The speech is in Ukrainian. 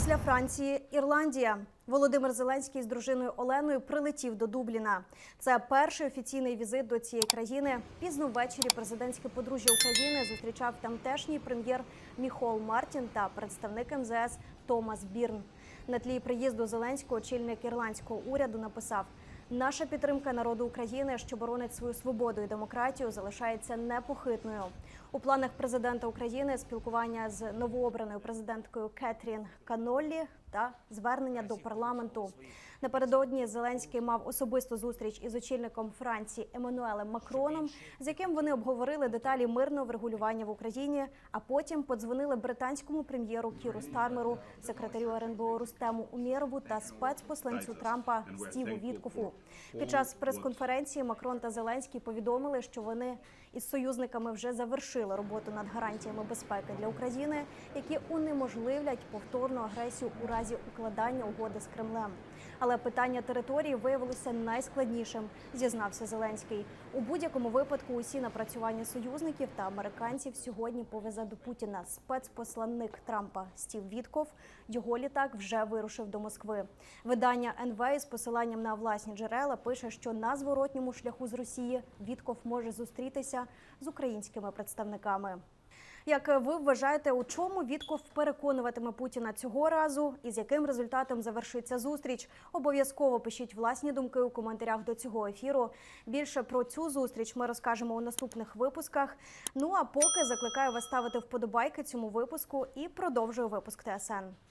Після Франції Ірландія. Володимир Зеленський з дружиною Оленою прилетів до Дубліна. Це перший офіційний візит до цієї країни. Пізно ввечері президентське подружжя України зустрічав тамтешній прем'єр Міхол Мартін та представник МЗС Томас Бірн. На тлі приїзду Зеленського очільник ірландського уряду написав: Наша підтримка народу України, що боронить свою свободу і демократію, залишається непохитною. У планах президента України спілкування з новообраною президенткою Кетрін Каноллі та звернення до парламенту. Напередодні Зеленський мав особисту зустріч із очільником Франції Еммануелем Макроном, з яким вони обговорили деталі мирного врегулювання в Україні. А потім подзвонили британському прем'єру Кіру Стармеру, секретарю РНБО Рустему Умєрову та спецпосланцю Трампа Стіву Віткофу. Під час прес-конференції Макрон та Зеленський повідомили, що вони із союзниками вже завершили роботу над гарантіями безпеки для України, які унеможливлять повторну агресію у разі укладання угоди з Кремлем. Але питання території виявилося найскладнішим, зізнався Зеленський. У будь-якому випадку усі напрацювання союзників та американців сьогодні повезе до Путіна спецпосланник Трампа Стів Вітков. Його літак вже вирушив до Москви. Видання НВ із посиланням на власні джерела пише, що на зворотньому шляху з Росії Вітков може зустрітися з українськими представниками. Як ви вважаєте, у чому Вітков переконуватиме Путіна цього разу і з яким результатом завершиться зустріч? Обов'язково пишіть власні думки у коментарях до цього ефіру. Більше про цю зустріч ми розкажемо у наступних випусках. Ну а поки закликаю вас ставити вподобайки цьому випуску і продовжую випуск ТСН.